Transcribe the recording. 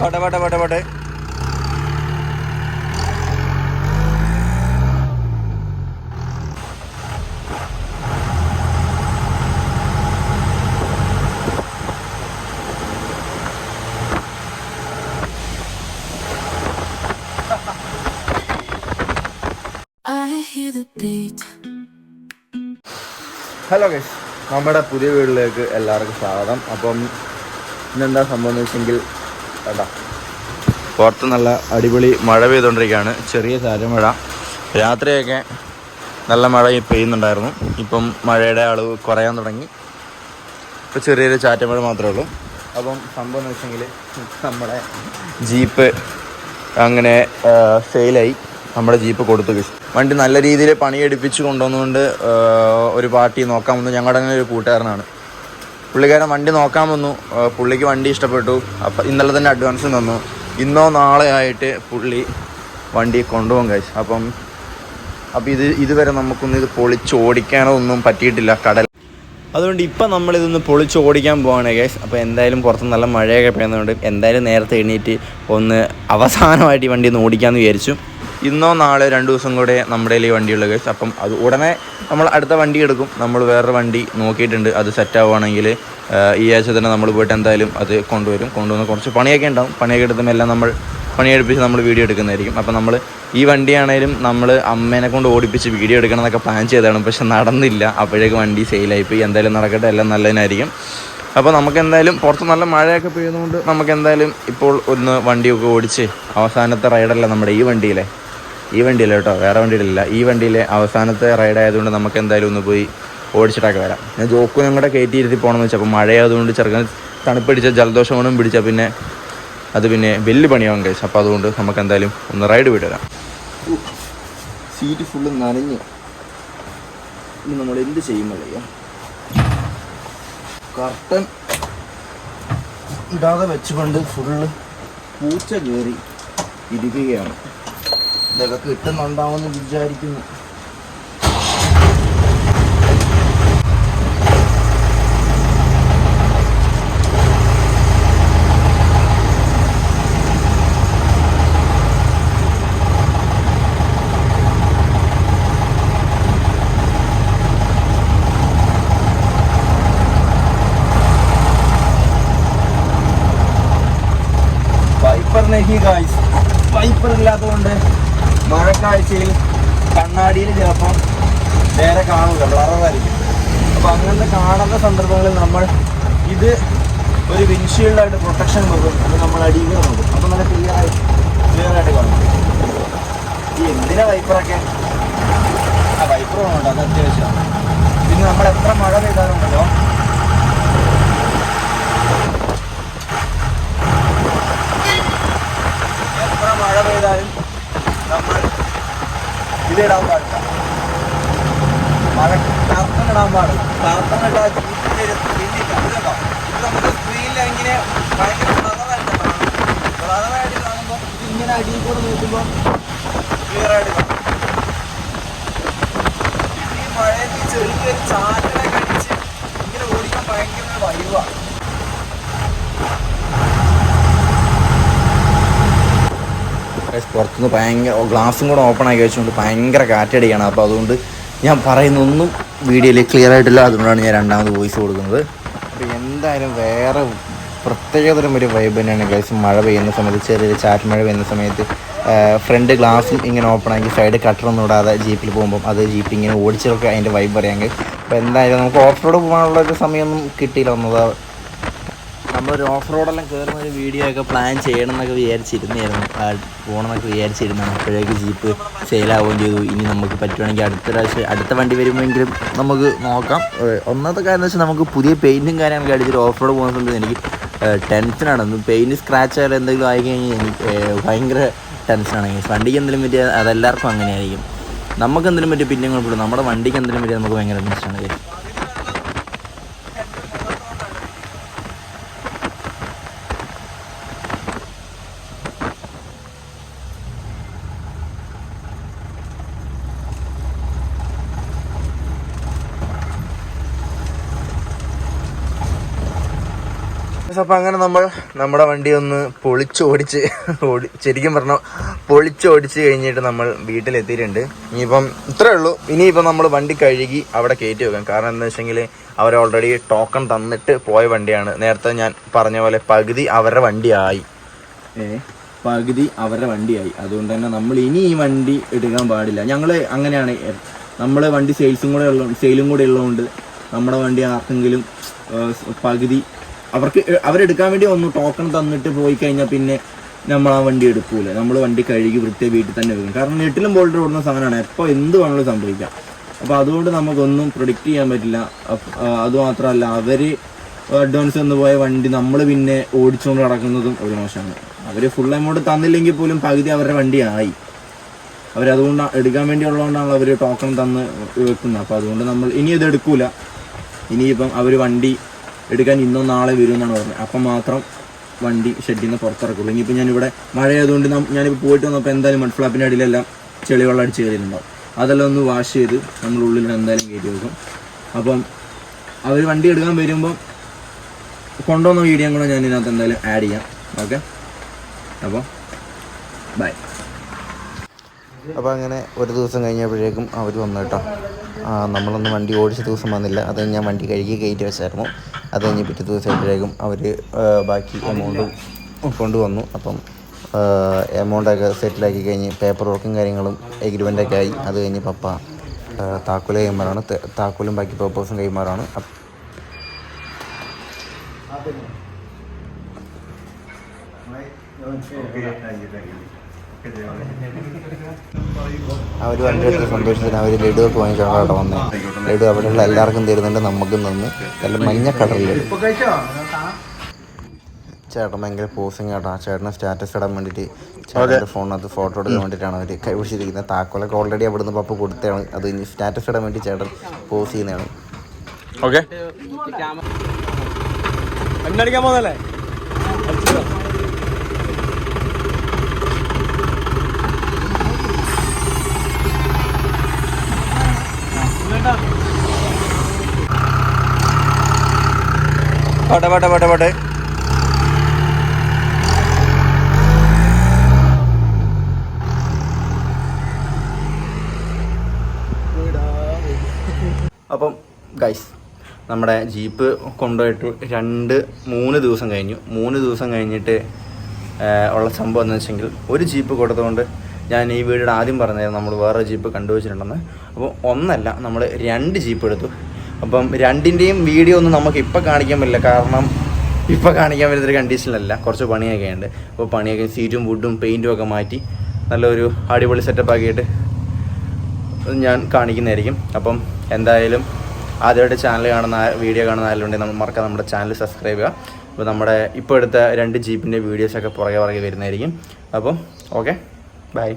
പോട്ടെ പോട്ടെ പോട്ടെ പോട്ടെ I hear the beat. Hello guys നമ്മുടെ പുതിയ വീട്ടിലേക്ക് എല്ലാവർക്കും സ്വാഗതം. അപ്പം ഇന്നെന്താ സംഭവം എന്ന് വെച്ചെങ്കിൽ കേട്ടാ പുറത്ത് നല്ല അടിപൊളി മഴ പെയ്തുകൊണ്ടിരിക്കുകയാണ്. ചെറിയ ചാരമഴ രാത്രിയൊക്കെ നല്ല മഴ പെയ്യുന്നുണ്ടായിരുന്നു. ഇപ്പം മഴയുടെ അളവ് കുറയാൻ തുടങ്ങി. ഇപ്പോൾ ചെറിയൊരു ചാറ്റമഴ മാത്രമേ ഉള്ളൂ. അപ്പം സംഭവം എന്ന് വെച്ചെങ്കിൽ നമ്മുടെ ജീപ്പ് അങ്ങനെ സെയിലായി. നമ്മുടെ ജീപ്പ് കൊടുത്തു വണ്ടി നല്ല രീതിയിൽ പണിയെടുപ്പിച്ച് കൊണ്ടുവന്നുകൊണ്ട് ഒരു പാർട്ടി നോക്കാമെന്ന് ഞങ്ങളുടെ അങ്ങനെ ഒരു കൂട്ടുകാരനാണ്. പുള്ളിക്കാരൻ വണ്ടി നോക്കാൻ വന്നു. പുള്ളിക്ക് വണ്ടി ഇഷ്ടപ്പെട്ടു. അപ്പം ഇന്നലെ തന്നെ അഡ്വാൻസ് തന്നു. ഇന്നോ നാളെ ആയിട്ട് പുള്ളി വണ്ടി കൊണ്ടുപോകും കഴിച്ചു അപ്പം അപ്പം ഇത് ഇതുവരെ നമുക്കൊന്നും ഇത് പൊളിച്ച് ഓടിക്കാനോ ഒന്നും പറ്റിയിട്ടില്ല. കടൽ അതുകൊണ്ട് ഇപ്പം നമ്മളിതൊന്ന് പൊളിച്ച് ഓടിക്കാൻ പോവാണ് ഗൈസ് അപ്പോൾ എന്തായാലും പുറത്ത് നല്ല മഴയൊക്കെ പെയ്യുന്നതുകൊണ്ട് എന്തായാലും നേരത്തെ എണീറ്റ് ഒന്ന് അവസാനമായിട്ട് ഈ വണ്ടി ഒന്ന് ഓടിക്കാമെന്ന് വിചാരിച്ചു. ഇന്നോ നാളെ രണ്ട് ദിവസം കൂടെ നമ്മുടെ ഈ വണ്ടിയുള്ള കേസ് അപ്പം അത് ഉടനെ നമ്മൾ അടുത്ത വണ്ടി എടുക്കും. നമ്മൾ വേറൊരു വണ്ടി നോക്കിയിട്ടുണ്ട്. അത് സെറ്റ് ആവുകയാണെങ്കിൽ ഈ ആഴ്ച തന്നെ നമ്മൾ പോയിട്ട് എന്തായാലും അത് കൊണ്ടുവരും. കൊണ്ടുവന്ന് കുറച്ച് പണിയൊക്കെ ഉണ്ടാവും. പണിയൊക്കെ എടുത്തുമ്പോൾ എല്ലാം നമ്മൾ പണിയെടുപ്പിച്ച് നമ്മൾ വീഡിയോ എടുക്കുന്നതായിരിക്കും. അപ്പം നമ്മൾ ഈ വണ്ടിയാണേലും നമ്മൾ അമ്മേനെ കൊണ്ട് ഓടിപ്പിച്ച് വീഡിയോ എടുക്കണം എന്നൊക്കെ പ്ലാൻ ചെയ്തതാണ്. പക്ഷെ നടന്നില്ല. അപ്പോഴേക്ക് വണ്ടി സെയിലായിപ്പോയി എന്തായാലും നടക്കട്ടെ. എല്ലാം നല്ലതിനായിരിക്കും. അപ്പോൾ നമുക്ക് എന്തായാലും പുറത്ത് നല്ല മഴയൊക്കെ പെയ്യുന്നതുകൊണ്ട് നമുക്ക് എന്തായാലും ഇപ്പോൾ ഒന്ന് വണ്ടിയൊക്കെ ഓടിച്ച് അവസാനത്തെ റൈഡല്ല നമ്മുടെ ഈ വണ്ടിയിലെ ഈ വണ്ടിയിലെ കേട്ടോ വേറെ വണ്ടിയിലില്ല. ഈ വണ്ടിയിലെ അവസാനത്തെ റൈഡ് ആയതുകൊണ്ട് നമുക്ക് എന്തായാലും ഒന്ന് പോയി ഓടിച്ചിട്ടൊക്കെ വരാം. ഞാൻ ജോക്കുനും കൂടെ കയറ്റിയിരുത്തി പോകണമെന്ന് വെച്ചാൽ അപ്പോൾ മഴയായതുകൊണ്ട് ചെറുക്കൻ തണുപ്പടിച്ച ജലദോഷം കൊണ്ടും പിടിച്ചാൽ പിന്നെ അത് പിന്നെ വലിയ പണിയാവും കഴിച്ചു. അപ്പോൾ അതുകൊണ്ട് നമുക്ക് എന്തായാലും ഒന്ന് റൈഡ് വരാം. സീറ്റ് ഫുള്ള് നനഞ്ഞു. ഇനി നമ്മൾ എന്ത് ചെയ്യുമ്പോഴേ കർട്ടൻ ഇടാതെ വെച്ചുകൊണ്ട് ഫുള്ള് പൂച്ച കയറി ഇരിക്കുകയാണ്. ഇതൊക്കെ കിട്ടുന്നുണ്ടാവുമെന്ന് വിചാരിക്കുന്നു വൈപ്പർ നെഹി ഗായ്സ് വൈപ്പർ ഇല്ലാത്തതുകൊണ്ട് മഴക്കാഴ്ചയിൽ കണ്ണാടിയിൽ ചിലപ്പം നേരെ കാണൂല ബ്ലറായിരിക്കും അപ്പോൾ അങ്ങനത്തെ കാണുന്ന സന്ദർഭങ്ങളിൽ നമ്മൾ ഇത് ഒരു വിൻഷീൽഡായിട്ട് പ്രൊട്ടക്ഷൻ നോക്കും അത് നമ്മൾ അടിയിൽ നോക്കും അപ്പോൾ നല്ല ക്ലിയർ ആയി ക്ലിയർ ആയിട്ട് കാണും. ഈ എന്തിനാ വൈപ്പറൊക്കെ ആ വൈപ്പർ വേണമുണ്ട് അത് അത്യാവശ്യമാണ്. പിന്നെ നമ്മൾ എത്ര മഴ പെയ്താലുണ്ടല്ലോ? എത്ര മഴ പെയ്താലും ഇതിടാൻ പാടില്ല. മഴ കർത്തൻ ഇടാൻ പാടില്ല ചീറ്റിന്റെ ഒരു ഇത് നമുക്ക് സ്ക്രീനിൽ ഇങ്ങനെ ഭയങ്കര കളറായിട്ട് കാണാം. കളറായിട്ട് കാണുമ്പോൾ ഇത് ഇങ്ങനെ അടിയിൽ കൂടെ നോക്കുമ്പോൾ ക്ലിയർ ആയിട്ട് കാണും. ഈ മഴയിൽ ചെറിയൊരു ചാറ്റലൊക്കെ അടിച്ച് ഇങ്ങനെ ഓടിക്കാൻ ഭയങ്കര വൈവാണ് പുറത്തുനിന്ന് ഭയങ്കര ഗ്ലാസും കൂടെ ഓപ്പൺ ആക്കി വെച്ചുകൊണ്ട് ഭയങ്കര കാറ്റടിയാണ്. അപ്പോൾ അതുകൊണ്ട് ഞാൻ പറയുന്നൊന്നും വീഡിയോയിൽ ക്ലിയർ ആയിട്ടില്ല. അതുകൊണ്ടാണ് ഞാൻ രണ്ടാമത് വോയിസ് കൊടുക്കുന്നത്. അപ്പോൾ എന്തായാലും വേറെ പ്രത്യേകതരം ഒരു വൈബ് തന്നെയാണ് ഗൈസ് മഴ പെയ്യുന്ന സമയത്ത് ചെറിയൊരു ചാറ്റ് മഴ പെയ്യുന്ന സമയത്ത് ഫ്രണ്ട് ഗ്ലാസും ഇങ്ങനെ ഓപ്പൺ ആക്കി സൈഡ് കട്ടറൊന്നും ഇടാതെ ജീപ്പിൽ പോകുമ്പം അത് ജീപ്പ് ഇങ്ങനെ ഓടിച്ചൊക്കെ അതിന്റെ വൈബ് പറയാമെങ്കിൽ അപ്പോൾ എന്തായാലും നമുക്ക് ഓഫ് റോഡ് പോകാനുള്ള ഒരു സമയമൊന്നും കിട്ടിയില്ല. ഒന്നത് നമ്മളൊരു ഓഫ് റോഡെല്ലാം കയറുന്ന ഒരു വീഡിയോ ഒക്കെ പ്ലാൻ ചെയ്യണം എന്നൊക്കെ വിചാരിച്ചിരുന്നായിരുന്നു പോകണമെന്നൊക്കെ വിചാരിച്ചിരുന്നാണ് അപ്പോഴേക്ക് ജീപ്പ് സെയിലാവുകയും ചെയ്തു. ഇനി നമുക്ക് പറ്റുവാണെങ്കിൽ അടുത്ത പ്രാവശ്യം അടുത്ത വണ്ടി വരുമ്പോഴെങ്കിലും നമുക്ക് നോക്കാം. ഒന്നാമത്തെ കാര്യം എന്ന് വെച്ചാൽ നമുക്ക് പുതിയ പെയിന്റും കാര്യങ്ങളൊക്കെ അടിച്ചിട്ട് ഓഫ് റോഡ് പോകുന്ന സമയത്ത് എനിക്ക് ടെൻഷനാണ്. ഒന്ന് പെയിന്റ് സ്ക്രാച്ച് ആയാലും എന്തെങ്കിലും ആയി കഴിഞ്ഞാൽ എനിക്ക് ഭയങ്കര ടെൻഷനാണ്. വണ്ടിക്ക് എന്തെങ്കിലും പറ്റിയാൽ അതെല്ലാവർക്കും അങ്ങനെയായിരിക്കും. നമുക്ക് എന്തെങ്കിലും പറ്റിയ പിന്നെ കുഴപ്പമില്ല. നമ്മുടെ വണ്ടിക്ക് എന്തെങ്കിലും പറ്റിയാൽ നമുക്ക് ഭയങ്കര ടെൻഷനാണ്. അപ്പം അങ്ങനെ നമ്മൾ നമ്മുടെ വണ്ടി ഒന്ന് പൊളിച്ചോടിച്ച് ഓടി ശരിക്കും പറഞ്ഞാൽ പൊളിച്ചോടിച്ച് കഴിഞ്ഞിട്ട് നമ്മൾ വീട്ടിലെത്തിയിട്ടുണ്ട്. ഇനിയിപ്പം ഇത്രേ ഉള്ളൂ. ഇനിയിപ്പം നമ്മൾ വണ്ടി കഴുകി അവിടെ കയറ്റി വെക്കാം. കാരണം എന്താ വെച്ചെങ്കിൽ അവർ ഓൾറെഡി ടോക്കൺ തന്നിട്ട് പോയ വണ്ടിയാണ്. നേരത്തെ ഞാൻ പറഞ്ഞ പോലെ പകുതി അവരുടെ വണ്ടിയായി. പകുതി അവരുടെ വണ്ടിയായി. അതുകൊണ്ട് തന്നെ നമ്മൾ ഇനി ഈ വണ്ടി എടുക്കാൻ പാടില്ല. ഞങ്ങൾ അങ്ങനെയാണ്. നമ്മൾ വണ്ടി സെയിൽസും കൂടെ ഉള്ള സെയിലും കൂടെ ഉള്ളതുകൊണ്ട് നമ്മുടെ വണ്ടി ആർക്കെങ്കിലും പകുതി അവർക്ക് അവരെടുക്കാൻ വേണ്ടി ഒന്ന് ടോക്കൺ തന്നിട്ട് പോയി കഴിഞ്ഞാൽ പിന്നെ നമ്മൾ ആ വണ്ടി എടുക്കൂല. നമ്മൾ വണ്ടി കഴുകി വൃത്തിയായി വീട്ടിൽ തന്നെ വെക്കും. കാരണം നെറ്റിലും ബോൾഡർ ഓടുന്ന സാധനമാണ്. എപ്പോൾ എന്ത് വേണമെങ്കിലും സംഭവിക്കാം. അപ്പോൾ അതുകൊണ്ട് നമുക്കൊന്നും പ്രൊഡിക്റ്റ് ചെയ്യാൻ പറ്റില്ല. അതുമാത്രമല്ല അവർ അഡ്വാൻസ് വന്ന് പോയ വണ്ടി നമ്മൾ പിന്നെ ഓടിച്ചുകൊണ്ട് നടക്കുന്നതും ഒരു മോശമാണ്. അവർ ഫുൾ എമൗണ്ട് തന്നില്ലെങ്കിൽ പോലും പകുതി അവരുടെ വണ്ടിയായി. അവരതുകൊണ്ട് എടുക്കാൻ വേണ്ടി ഉള്ളതുകൊണ്ടാണ് അവർ ടോക്കൺ തന്ന് വെക്കുന്നത്. അപ്പോൾ അതുകൊണ്ട് നമ്മൾ ഇനി ഇത് എടുക്കൂല. ഇനിയിപ്പം അവർ വണ്ടി എടുക്കാൻ ഇന്നോ നാളെ വരും എന്നാണ് പറഞ്ഞത്. അപ്പം മാത്രം വണ്ടി ഷെഡിൽ നിന്ന് പുറത്തിറക്കുള്ളൂ. ഇനിയിപ്പോൾ ഞാനിവിടെ മഴയായതുകൊണ്ട് ഞാനിപ്പോൾ പോയിട്ട് വന്നപ്പോൾ എന്തായാലും മൺഫ്ലാപ്പിന്റെ അടിയിലെല്ലാം ചെളിവെള്ളം അടിച്ച് കയറിയിട്ടുണ്ടാവും. അതെല്ലാം ഒന്ന് വാഷ് ചെയ്ത് നമ്മൾ ഉള്ളിൽ എന്തായാലും കയറ്റി വെക്കും അപ്പം അവർ വണ്ടി എടുക്കാൻ വരുമ്പോൾ കൊണ്ടുവന്ന വീഡിയോ കൂടെ ഞാൻ ഇതിനകത്ത് എന്തായാലും ആഡ് ചെയ്യാം. ഓക്കെ അപ്പോൾ ബൈ അപ്പോൾ അങ്ങനെ ഒരു ദിവസം കഴിഞ്ഞപ്പോഴേക്കും അവർ വന്നു കേട്ടോ. നമ്മളൊന്ന് വണ്ടി ഓടിച്ച ദിവസം വന്നില്ല. അത് ഞാൻ വണ്ടി കഴുകി കയറ്റി വെച്ചായിരുന്നു. അത് കഴിഞ്ഞ് പിറ്റേ ദിവസം ആയപ്പോഴേക്കും അവർ ബാക്കി എമൗണ്ടും കൊണ്ടുവന്നു. അപ്പം എമൗണ്ടൊക്കെ സെറ്റിലാക്കി കഴിഞ്ഞ് പേപ്പർ വർക്കും കാര്യങ്ങളും എഗ്രിമെന്റൊക്കെ ആയി. അത് കഴിഞ്ഞ് പപ്പ താക്കോൽ കൈമാറാണ്. താക്കോലും ബാക്കി പേപ്പേഴ്സും കൈമാറാണ്. അപ്പ് അവർ ഭയങ്കര സന്തോഷത്തിന് അവർ ലഡു ഒക്കെ വാങ്ങിച്ചാണ് വന്നു. വന്നത് ലഡു അവിടെയുള്ള എല്ലാവർക്കും തരുന്നുണ്ട് നമുക്കും തന്ന്. നല്ല മഞ്ഞ കടറിൽ ചേട്ടൻ ഭയങ്കര പോസിങ് കേട്ടോ ആ ചേട്ടന് സ്റ്റാറ്റസ് ഇടാൻ വേണ്ടിയിട്ട് ചേട്ടന്റെ ഫോണിനകത്ത് ഫോട്ടോ എടുക്കാൻ വേണ്ടിയിട്ടാണ് അവർ കൈപിടിച്ചിരിക്കുന്നത്. താക്കോലൊക്കെ ഓൾറെഡി അവിടെ നിന്ന് പപ്പ കൊടുത്തതാണ്. അത് ഇനി സ്റ്റാറ്റസ് ഇടാൻ വേണ്ടി ചേട്ടൻ പോസ് ചെയ്യുന്നതാണ്. ഓക്കെ കണ്ണടിക്കാൻ പോകുന്നല്ലേ പോട്ടെ അപ്പം ഗൈസ് നമ്മുടെ ജീപ്പ് കൊണ്ടുപോയിട്ട് രണ്ട് മൂന്ന് ദിവസം കഴിഞ്ഞു. മൂന്ന് ദിവസം കഴിഞ്ഞിട്ട് ഉള്ള സംഭവം എന്ന് വെച്ചെങ്കിൽ ഒരു ജീപ്പ് കൊടുത്തുകൊണ്ട് ഞാൻ ഈ വീടിന്റെ ആദ്യം പറഞ്ഞായിരുന്നു നമ്മൾ വേറെ ജീപ്പ് കണ്ടുവച്ചിട്ടുണ്ടെന്ന് അപ്പോൾ ഒന്നല്ല നമ്മൾ രണ്ട് ജീപ്പ് എടുത്തു. അപ്പം രണ്ടിന്റെയും വീഡിയോ ഒന്നും നമുക്ക് ഇപ്പം കാണിക്കാൻ പറ്റില്ല. കാരണം ഇപ്പം കാണിക്കാൻ പറ്റുന്നൊരു കണ്ടീഷനിലല്ല കുറച്ച് പണിയൊക്കെ ഉണ്ട്. അപ്പോൾ പണിയൊക്കെ സീറ്റും വുഡും പെയിന്റും ഒക്കെ മാറ്റി നല്ലൊരു അടിപൊളി സെറ്റപ്പ് ആക്കിയിട്ട് ഞാൻ കാണിക്കുന്നതായിരിക്കും. അപ്പം എന്തായാലും ആദ്യമായിട്ട് ചാനൽ കാണുന്ന വീഡിയോ കാണുന്ന ആരെങ്കിലും നമ്മൾ മറക്കാം നമ്മുടെ ചാനൽ സബ്സ്ക്രൈബ് ചെയ്യുക. അപ്പോൾ നമ്മുടെ ഇപ്പോൾ എടുത്ത രണ്ട് ജീപ്പിന്റെ വീഡിയോസൊക്കെ പുറകെ പുറകെ വരുന്നതായിരിക്കും. അപ്പം ഓക്കെ ബൈ